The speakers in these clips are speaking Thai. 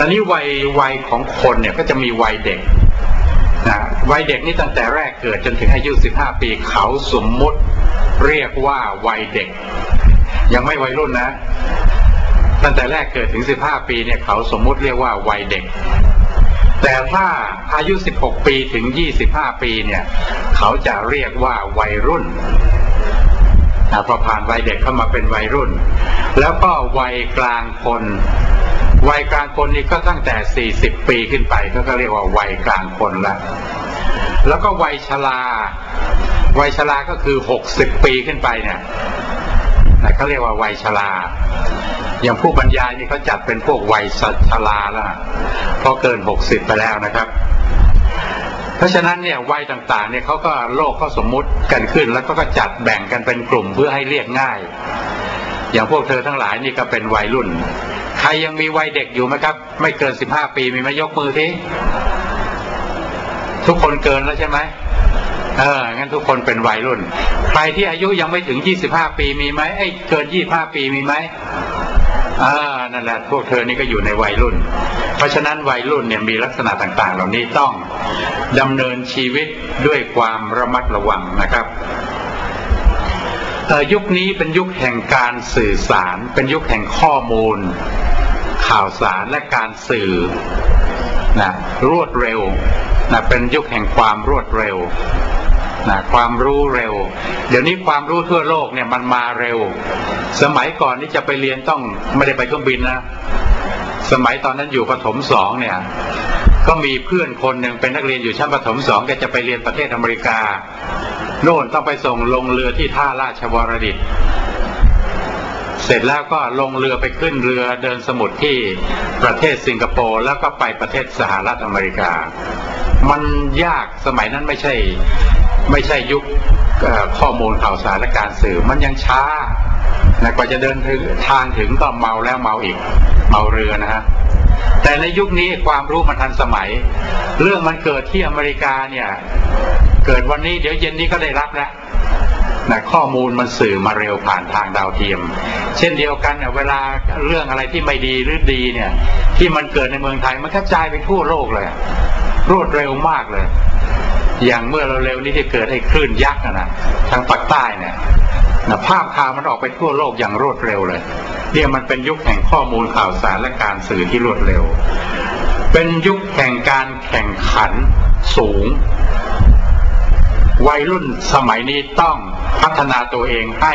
ตอนนี้วัยวัยของคนเนี่ยก็จะมีวัยเด็กนะวัยเด็กนี่ตั้งแต่แรกเกิดจนถึงอายุ 15 ปีเขาสมมุติเรียกว่าวัยเด็ก ยังไม่วัยรุ่นนะ ตั้งแต่แรกเกิดถึง 15 ปีเนี่ยเขาสมมุติเรียกว่าวัยเด็ก แต่ถ้าอายุ 16 ปีถึง 25 ปีเนี่ย เขาจะเรียกว่าวัยรุ่นพอผ่านวัยเด็กเข้ามาเป็นวัยรุ่น แล้วก็วัยกลางคน วัยกลางคนนี่ก็ตั้งแต่ 40 ปีขึ้นไปก็เรียกว่าวัยกลางคนละแล้วก็วัยชราวัยชราก็คือ 60 ปีขึ้นไปเนี่ยนะเขาเรียกว่าวัยชราอย่างผู้บรรยายนี่เขาจัดเป็นพวกวัยชราแล้วเพราะเกิน 60 ไปแล้วนะครับ เพราะฉะนั้นเนี่ยวัยต่างๆเนี่ยเขาก็โลกเขาสมมุติกันขึ้น แล้วก็จัดแบ่งกันเป็นกลุ่มเพื่อให้เรียกง่าย อย่างพวกเธอทั้งหลายนี่ก็เป็นวัยรุ่น ใครยังมีวัยเด็กอยู่ไหมครับ ไม่เกิน15ปีมีไหมยกมือทีทุกคนเกินแล้วใช่ไหมเอองั้นทุกคนเป็นวัยรุ่น ใครที่อายุยังไม่ถึง25ปีมีไหมไอ้เกิน25ปีมีไหมอ่านั่นแหละพวกเธอนี่ก็อยู่ในวัยรุ่น เพราะฉะนั้นวัยรุ่นเนี่ยมีลักษณะต่าง ๆ เหล่านี้ต้องดำเนินชีวิตด้วยความระมัดระวังนะครับ ยุคนี้เป็นยุคแห่งการสื่อสาร เป็นยุคแห่งข้อมูล ข่าวสารและการสื่อนะรวดเร็วนะเป็นยุคแห่งความรวดเร็วนะความรู้เร็ว เดี๋ยวนี้ความรู้ทั่วโลกเนี่ยมันมาเร็ว สมัยก่อนที่จะไปเรียนต้องไม่ได้ไปเครื่องบินนะ สมัยตอนนั้นอยู่ประถมสองเนี่ย ก็มีเพื่อนคนหนึ่งเป็นนักเรียนอยู่ชั้นประถมสองแกจะไปเรียนประเทศอเมริกา โน่นต้องไปส่งลงเรือที่ท่าราชวรดิต เสร็จแล้วก็ลงเรือไปขึ้นเรือเดินสมุทรที่ประเทศสิงคโปร์แล้วก็ไปประเทศสหรัฐอเมริกา มันยากสมัยนั้นไม่ใช่ไม่ใช่ยุคข้อมูลข่าวสารและการสื่อมันยังช้านะกว่าจะเดินถึงทางถึงก็เมาแล้วเมาอีก เมาเรือนะฮะแต่ในยุคนี้ความรู้มันทันสมัย เรื่องมันเกิดที่อเมริกาเนี่ย เกิดวันนี้เดี๋ยวเย็นนี้ก็ได้รับแล้วนะข้อมูลมันสื่อมาเร็วผ่านทางดาวเทียม เช่นเดียวกันเนี่ยเวลาเรื่องอะไรที่ไม่ดีหรือดีเนี่ย ที่มันเกิดในเมืองไทยมันกระจายไปทั่วโลกเลย รวดเร็วมากเลย อย่างเมื่อเราเร็วนี้ที่เกิดไอ้คลื่นยักษ์นะทางปากใต้เนี่ยนะภาพข่าวมันออกไปทั่วโลกอย่างรวดเร็วเลยเนี่ยมันเป็นยุคแห่งข้อมูลข่าวสารและการสื่อที่รวดเร็ว เป็นยุคแห่งการแข่งขันสูง วัยรุ่นสมัยนี้ต้องพัฒนาตัวเองให้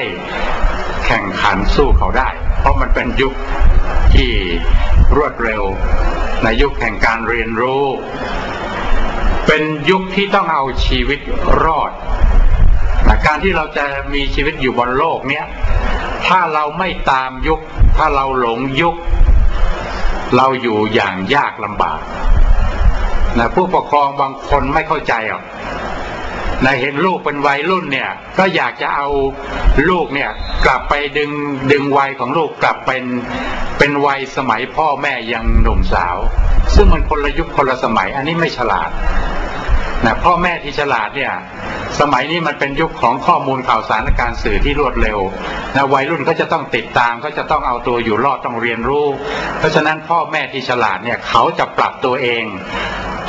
แข่งขันสู้เขาได้ เพราะมันเป็นยุคที่รวดเร็ว ในยุคแห่งการเรียนรู้ เป็นยุคที่ต้องเอาชีวิตรอดการที่เราจะมีชีวิตอยู่บนโลกเนี้ย ถ้าเราไม่ตามยุค ถ้าเราหลงยุค เราอยู่อย่างยากลำบากนะผู้ปกครองบางคนไม่เข้าใจหรอก นะเห็นลูกเป็นวัยรุ่นเนี่ย ก็อยากจะเอาลูกเนี่ย กลับไปดึงดึงวัยของลูกกลับเป็นเป็นวัยสมัยพ่อแม่ยังหนุ่มสาว ซึ่งมันคนละยุคคนละสมัย อันนี้ไม่ฉลาดนะพ่อแม่ที่ฉลาดเนี่ย สมัยนี้มันเป็นยุคของข้อมูลข่าวสารและการสื่อที่รวดเร็วนะวัยรุ่นก็จะต้องติดตามก็จะต้องเอาตัวอยู่รอดต้องเรียนรู้ เพราะฉะนั้นพ่อแม่ที่ฉลาดเนี่ยเขาจะปรับตัวเอง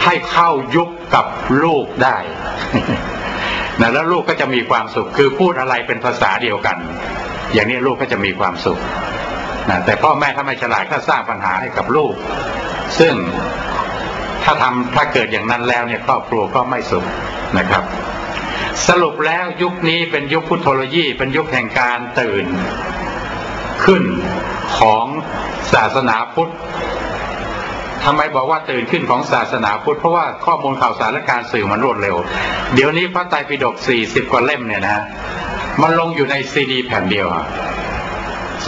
ให้เข้ายุคกับลูกได้ นะแล้วลูกก็จะมีความสุข คือพูดอะไรเป็นภาษาเดียวกัน อย่างนี้ลูกก็จะมีความสุขนะแต่พ่อแม่ถ้าไม่ฉลาดก็สร้างปัญหาให้กับลูก ซึ่งถ้าทำถ้าเกิดอย่างนั้นแล้วเนี่ยครอบครัวก็ไม่สุขนะครับ สรุปแล้วยุคนี้เป็นยุคพุทธโลยี เป็นยุคแห่งการตื่น ขึ้นของศาสนาพุทธ ทำไมบอกว่าตื่นขึ้นของศาสนาพุทธเพราะว่าข้อมูลข่าวสารและการสื่อมันรวดเร็ว เดี๋ยวนี้พระไตรปิฎกสี่สิบกว่าเล่มเนี่ยนะมันลงอยู่ในซีดีแผ่นเดียว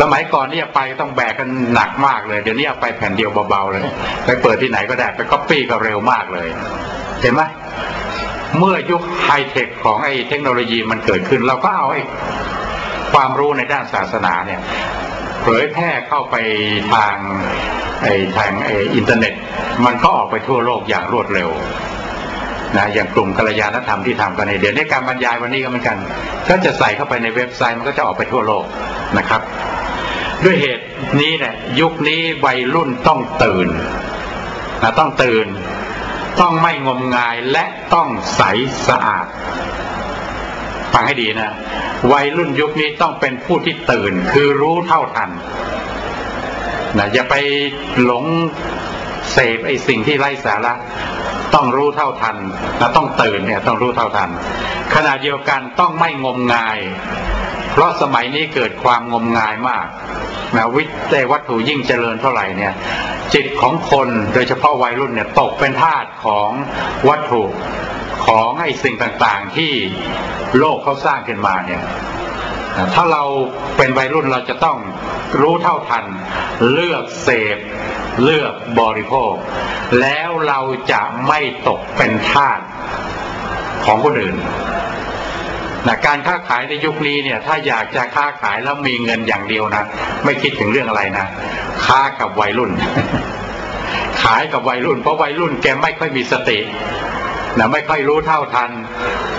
สมัยก่อนนี่ไปต้องแบกกันหนักมากเลย เดี๋ยวนี้ไปแผ่นเดียวเบาๆเลย ไปเปิดที่ไหนก็ได้ไปก๊อปปี้ก็เร็วมากเลย เห็นไหมเมื่อยุคไฮเทคของไอ้เทคโนโลยีมันเกิดขึ้น เราก็เอาไอ้ความรู้ในด้านศาสนาเนี่ย เผยแพร่เข้าไปทาง ทางไอ้อินเทอร์เน็ต มันก็ออกไปทั่วโลกอย่างรวดเร็วนะอย่างกลุ่มกัลยาณธรรมที่ทำกันในเดี๋ยวนี้การบรรยายวันนี้ก็เหมือนกัน ก็จะใส่เข้าไปในเว็บไซต์มันก็จะออกไปทั่วโลกนะครับ ด้วยเหตุนี้เนี่ยยุคนี้วัยรุ่นต้องตื่นนะต้องตื่น ต้องไม่งมงายและต้องใสสะอาดฟังให้ดีนะ วัยรุ่นยุคนี้ต้องเป็นผู้ที่ตื่นคือรู้เท่าทัน นะอย่าไปหลงเสพไอ้สิ่งที่ไร้สาระต้องรู้เท่าทันและต้องตื่นเนี่ยต้องรู้เท่าทัน ขณะเดียวกันต้องไม่งมงาย เพราะสมัยนี้เกิดความงมงายมากนะวิทยวัตถุยิ่งเจริญเท่าไหร่เนี่ย จิตของคนโดยเฉพาะวัยรุ่นเนี่ยตกเป็นทาสของวัตถุของไอ้สิ่งต่างๆที่โลกเขาสร้างขึ้นมาเนี่ย ถ้าเราเป็นวัยรุ่นเราจะต้องรู้เท่าทัน เลือกเสพ เลือกบริโภค แล้วเราจะไม่ตกเป็นทาสของคนอื่นนะการค้าขายในยุคนี้เนี่ย ถ้าอยากจะค้าขายแล้วมีเงินอย่างเดียวนะไม่คิดถึงเรื่องอะไรนะค้ากับวัยรุ่น ขายกับวัยรุ่น เพราะวัยรุ่นแกไม่ค่อยมีสติ นะไม่ค่อยรู้เท่าทัน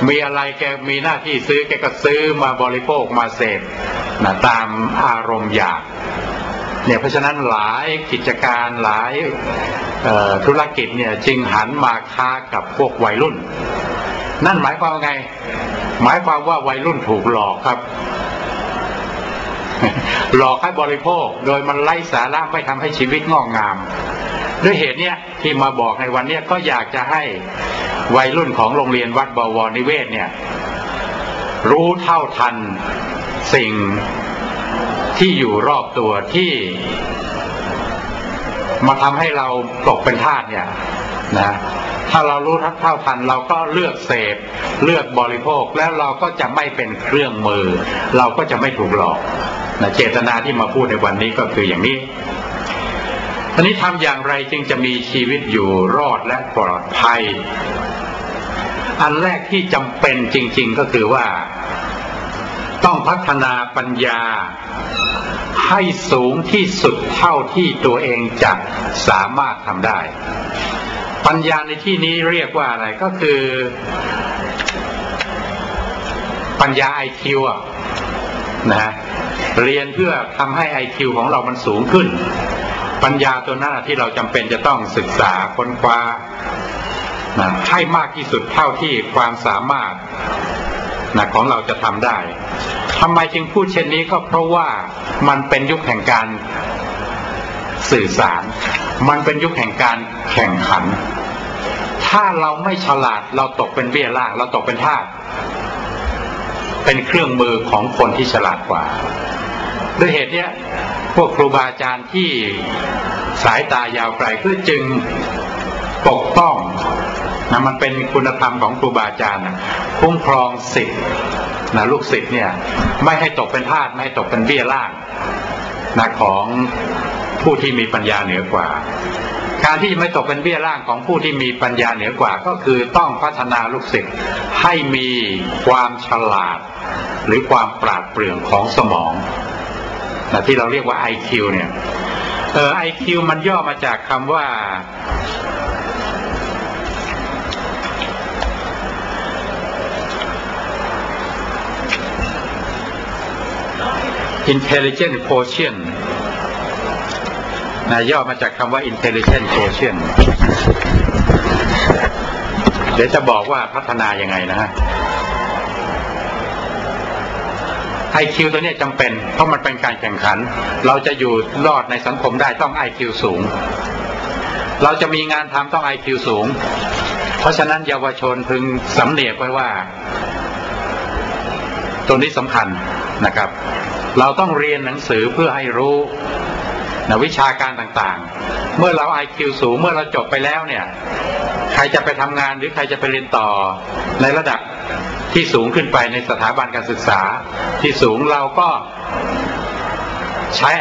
มีอะไรแกมีหน้าที่ซื้อแกก็ซื้อมาบริโภคมาเสพนะตามอารมณ์อยากเนี่ยเพราะฉะนั้นหลายกิจการหลายธุรกิจเนี่ยจึงหันมาค้ากับพวกวัยรุ่น นั่นหมายความว่าไง หมายความว่าวัยรุ่นถูกหลอกครับหลอกให้บริโภคโดยมันไร้สาระไม่ทำให้ชีวิตงอกงาม ด้วยเหตุเนี้ยที่มาบอกในวันเนี้ยก็อยากจะให้วัยรุ่นของโรงเรียนวัดบวรนิเวศเนี่ยรู้เท่าทันสิ่งที่อยู่รอบตัวที่ มาทำให้เราตกเป็นทาสเนี่ยนะถ้าเรารู้ทักเท่าทันเราก็เลือกเสพ เลือกบริโภคแล้วเราก็จะไม่เป็นเครื่องมือ เราก็จะไม่ถูกหลอกนะเจตนาที่มาพูดในวันนี้ก็คืออย่างนี้ ทีนี้ทำอย่างไรจึงจะมีชีวิตอยู่รอดและปลอดภัย อันแรกที่จำเป็นจริง ๆก็คือว่า ต้องพัฒนาปัญญา ให้สูงที่สุดเท่าที่ตัวเองจะสามารถทำได้ ปัญญาในที่นี้เรียกว่าอะไรก็คือ ปัญญาไอคิวนะเรียนเพื่อทำให้ไอคิวของเรามันสูงขึ้น ปัญญาตัวนั้นที่เราจำเป็นจะต้องศึกษาค้นคว้านะให้มากที่สุดเท่าที่ความสามารถนะของเราจะทำได้ทำไมจึงพูดเช่นนี้ก็เพราะว่ามันเป็นยุคแห่งการสื่อสาร มันเป็นยุคแห่งการแข่งขัน ถ้าเราไม่ฉลาดเราตกเป็นเบี้ยล่าง เราตกเป็นทาสเป็นเครื่องมือของคนที่ฉลาดกว่า ด้วยเหตุนี้พวกครูบาอาจารย์ที่สายตายาวไกลก็จึงปกป้องนะมันเป็นคุณธรรมของครูบาอาจารย์คุ้มครองสิทธิ์นะลูกศิษย์เนี่ยไม่ให้ตกเป็นทาสไม่ให้ตกเป็นเบี้ยล่างนะของผู้ที่มีปัญญาเหนือกว่า การที่ไม่ตกเป็นเบี้ยล่างของผู้ที่มีปัญญาเหนือกว่า ก็คือต้องพัฒนาลูกศิษย์ให้มีความฉลาด หรือความปราดเปรื่องของสมอง นะที่เราเรียกว่า IQ เนี่ยเออ IQ มันย่อมาจากคำว่า intelligent quotient นะย่อมาจากคำว่า intelligent quotient เดี๋ยวจะบอกว่าพัฒนายังไงนะฮะ ไอคิวตัวนี้จำเป็น เพราะมันเป็นการแข่งขัน เราจะอยู่รอดในสังคมได้ต้องไอคิวสูง เราจะมีงานทำต้องไอคิวสูง เพราะฉะนั้นเยาวชนพึงสำเนียกไว้ว่า ตัวนี้สำคัญนะครับ เราต้องเรียนหนังสือเพื่อให้รู้นะวิชาการต่างๆ เมื่อเราไอคิวสูง เมื่อเราจบไปแล้วเนี่ย ใครจะไปทำงานหรือใครจะไปเรียนต่อในระดับ ที่สูงขึ้นไปในสถาบันการศึกษาที่สูงเราก็ใช้